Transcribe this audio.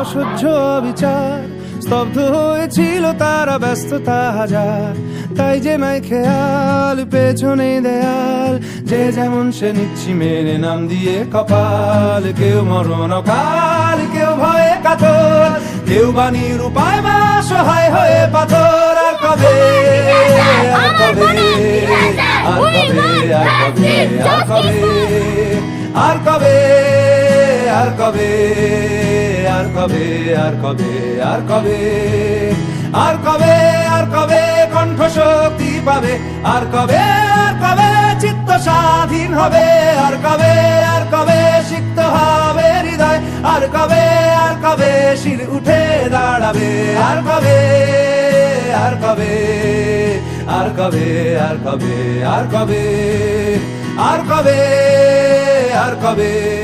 অসহ্য বিচার স্তব্ধ হয়েছিল তারা ব্যস্ততা হাজার। তাই যে নাই খেয়াল, পেছনে দেয়াল, যে যেমন সে নিচ্ছি মেনে নাম দিয়ে কপাল, কেউ মরণ কাল কাতর বাণীর উপায় বা সহায় হয়ে পাথর আর কবে আর কবে আর কবে আর কবে আর কবে আর কবে আর কবে আর কবে আর কবে আর কবে আর কবে আর কবে কণ্ঠ শক্তি পাবে আর কবে আর কবে চিত্ত স্বাধীন হবে আর কবে আর কবে সিক্ত হবে হৃদয় আর কবে শির উঠে দাঁড়াবে। আর কবে? আর কবে? আর কবে? আর কবে? আর কবে? আর কবে? আর কবে?